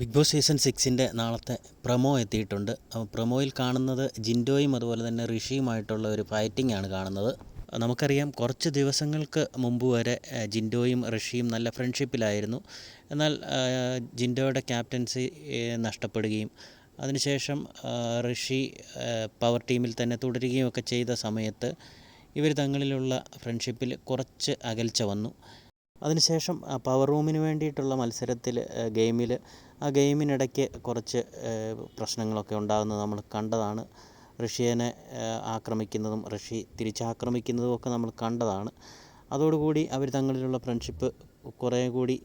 Big boss season സിക്സിന്റെ നാളത്തെ promo എത്തിയിട്ടുണ്ട്. അപ്പോൾ പ്രമോയിൽ കാണുന്നത് ജിൻഡോയും അതുപോലെ തന്നെ ഋഷിയുമായിട്ടുള്ള ഒരു ഫൈറ്റിംഗ് ആണ് കാണുന്നത്. നമുക്കറിയാം കുറച്ച് ദിവസങ്ങൾക്ക് മുമ്പ് വരെ ജിൻഡോയും ഋഷിയും നല്ല ഫ്രണ്ട്ഷിപ്പിലായിരുന്നു എന്നാൽ ജിൻഡോയുടെ ക്യാപ്റ്റൻസി നഷ്ടപ്പെടുകയും അതിനുശേഷം ഋഷി പവർ ടീമിൽ തന്നെ തുടരുകയും ഒക്കെ ചെയ്ത സമയത്ത് ഇവർ തങ്ങളിലുള്ള ഫ്രണ്ട്ഷിപ്പിൽ കുറച്ച് അകൽച്ച വന്നു. അതിനുശേഷം പവർ റൂമിന് വേണ്ടിയിട്ടുള്ള മത്സരത്തിൽ ഗെയിമിൽ ആ ഗെയിമിനിടയ്ക്ക് കുറച്ച് പ്രശ്നങ്ങളൊക്കെ ഉണ്ടാകുന്നത് നമ്മൾ കണ്ടതാണ്. ഋഷിയനെ ആക്രമിക്കുന്നതും ഋഷി തിരിച്ചാക്രമിക്കുന്നതും ഒക്കെ നമ്മൾ കണ്ടതാണ്. അതോടുകൂടി അവർ തങ്ങളിലുള്ള ഫ്രണ്ട്ഷിപ്പ് കുറേ കൂടി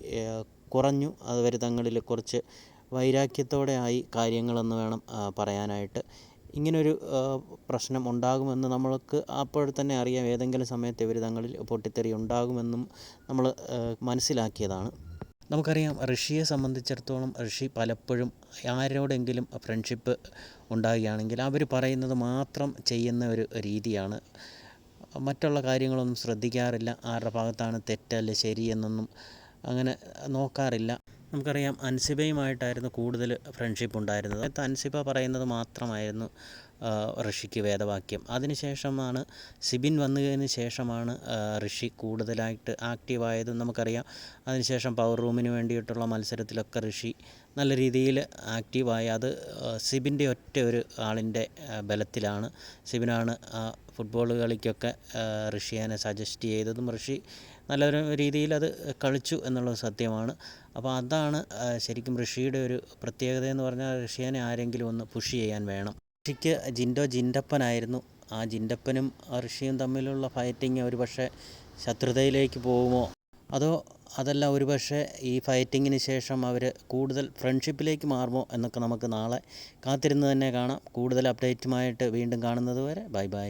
കുറഞ്ഞു. അവർ തങ്ങളിൽ കുറച്ച് വൈരാഗ്യത്തോടെ ആയി കാര്യങ്ങളെന്ന് വേണം പറയാനായിട്ട്. ഇങ്ങനൊരു പ്രശ്നം ഉണ്ടാകുമെന്ന് നമ്മൾക്ക് അപ്പോൾ തന്നെ അറിയാം. ഏതെങ്കിലും സമയത്ത് ഇവർ തങ്ങളിൽ പൊട്ടിത്തെറി ഉണ്ടാകുമെന്നും നമ്മൾ മനസ്സിലാക്കിയതാണ്. നമുക്കറിയാം ഋഷിയെ സംബന്ധിച്ചിടത്തോളം ഋഷി പലപ്പോഴും ആരോടെങ്കിലും ഫ്രണ്ട്ഷിപ്പ് ഉണ്ടാകുകയാണെങ്കിൽ അവർ പറയുന്നത് മാത്രം ചെയ്യുന്ന ഒരു രീതിയാണ്. മറ്റുള്ള കാര്യങ്ങളൊന്നും ശ്രദ്ധിക്കാറില്ല. ആരുടെ ഭാഗത്താണ് തെറ്റല്ല ശരിയെന്നൊന്നും അങ്ങനെ നോക്കാറില്ല. നമുക്കറിയാം അൻസിബയുമായിട്ടായിരുന്നു കൂടുതൽ ഫ്രണ്ട്ഷിപ്പ് ഉണ്ടായിരുന്നത് അൻസിബ പറയുന്നത് മാത്രമായിരുന്നു. ഋഷിക്ക് വേദവാക്യം. അതിനുശേഷമാണ് സിബിൻ വന്നതിന് ശേഷമാണ് ഋഷി കൂടുതലായിട്ട് ആക്റ്റീവായതും നമുക്കറിയാം. അതിനുശേഷം പവർ റൂമിന് വേണ്ടിയിട്ടുള്ള മത്സരത്തിലൊക്കെ ഋഷി നല്ല രീതിയിൽ ആക്റ്റീവായി. അത് സിബിന്റെ ഒറ്റ ഒരു ആളിന്റെ ബലത്തിലാണ്. സിബിനാണ് ഫുട്ബോൾ കളിക്കൊക്കെ ഋഷിയെ സജസ്റ്റ് ചെയ്തതും ഋഷി നല്ലൊരു രീതിയിൽ അത് കളിച്ചു എന്നുള്ളത് സത്യമാണ്. അപ്പോൾ അതാണ് ശരിക്കും ഋഷിയുടെ ഒരു പ്രത്യേകത എന്ന് പറഞ്ഞാൽ ഋഷിയനെ ആരെങ്കിലും ഒന്ന് പുഷ് ചെയ്യാൻ വേണം. ഋഷിക്ക് ജിൻഡോ ജിൻഡപ്പനായിരുന്നു. ആ ജിൻഡപ്പനും ഋഷിയും തമ്മിലുള്ള ഫൈറ്റിംഗ് ഒരുപക്ഷെ ശത്രുതയിലേക്ക് പോകുമോ? അതോ അതല്ല ഒരുപക്ഷെ ഈ ഫൈറ്റിങ്ങിന് ശേഷം അവർ കൂടുതൽ ഫ്രണ്ട്ഷിപ്പിലേക്ക് മാറുമോ എന്നൊക്കെ നമുക്ക് നാളെ കാത്തിരുന്ന് തന്നെ കാണാം. കൂടുതൽ അപ്ഡേറ്റുമായിട്ട് വീണ്ടും കാണുന്നത് വരെ ബൈ ബൈ